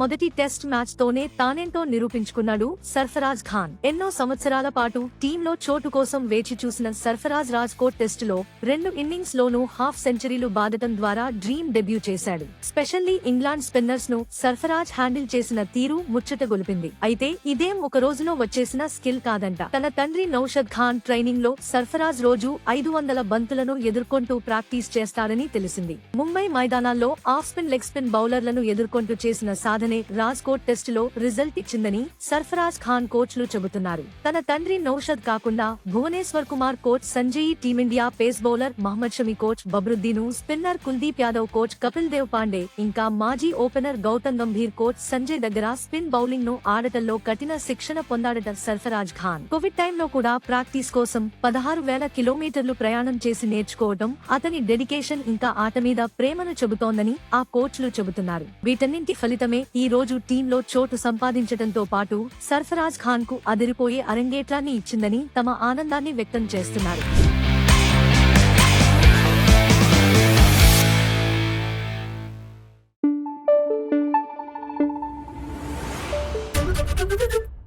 మొదటి test match తోనే తానెంతో నిరూపించుకున్నాడు సర్ఫరాజ్ ఖాన్. ఎన్నో సంవత్సరాల పాటు టీంలో చోటు కోసం వేచి చూసిన సర్ఫరాజ్ రాజ్ కోట్ టెస్టులో రెండు ఇన్నింగ్స్ లోనూ హాఫ్ సెంచరీలు బాదటం ద్వారా డ్రీమ్ డెబ్యూ చేశాడు. స్పెషల్లీ ఇంగ్లాండ్ స్పిన్నర్స్ను సర్ఫరాజ్ హ్యాండిల్ చేసిన తీరు ముచ్చట గొలిపింది. అయితే ఇదేం ఒక రోజులో వచ్చేసిన స్కిల్ కాదంట. తన తండ్రి నౌషద్ ఖాన్ ట్రైనింగ్లో సర్ఫరాజ్ రోజు ఐదు వందల బంతులను ఎదుర్కొంటూ ప్రాక్టీస్ చేస్తాడని తెలిసింది. ముంబై మైదానాల్లో ఆఫ్ స్పిన్ లెగ్ స్పిన్ బౌలర్లను ఎదుర్కొంటూ చేసిన సాధనే రాజ్కోట్ టెస్ట్లో రిజల్ట్ ఇచ్చిందని సర్ఫరాజ్ ఖాన్ కోచ్లు చెబుతున్నారు. తన తండ్రి నౌషద్ కాకుండా Bhuvneshwar Kumar coach Sanjay team india pace bowler Mohammed Shami coach బబ్రుద్దీను spinner Kuldeep Yadav coach Kapil Dev Pandey ఇంకా మాజీ ఓపెనర్ గౌతమ్ గంభీర్ కోచ్ సంజయ్ దగ్గర స్పిన్ బౌలింగ్ను ఆడటంలో కఠిన శిక్షణ పొందాడట సర్ఫరాజ్ ఖాన్. కోవిడ్ టైంలో కూడా ప్రాక్టీస్ కోసం పదహారు వేల కిలోమీటర్లు ప్రయాణం చేసి నేర్చుకోవడం అతని డెడికేషన్ ఇంకా ఆట మీద ప్రేమను చెబుతోందని ఆ కోచ్లు చెబుతున్నారు. వీటన్నింటి ఫలితం ఫలితమే ఈ రోజు టీంలో చోటు సంపాదించడంతో పాటు సర్ఫరాజ్ ఖాన్కు అదిరిపోయే అరంగేట్రాన్ని ఇచ్చిందని తమ ఆనందాన్ని వ్యక్తం చేస్తున్నారు Thank you.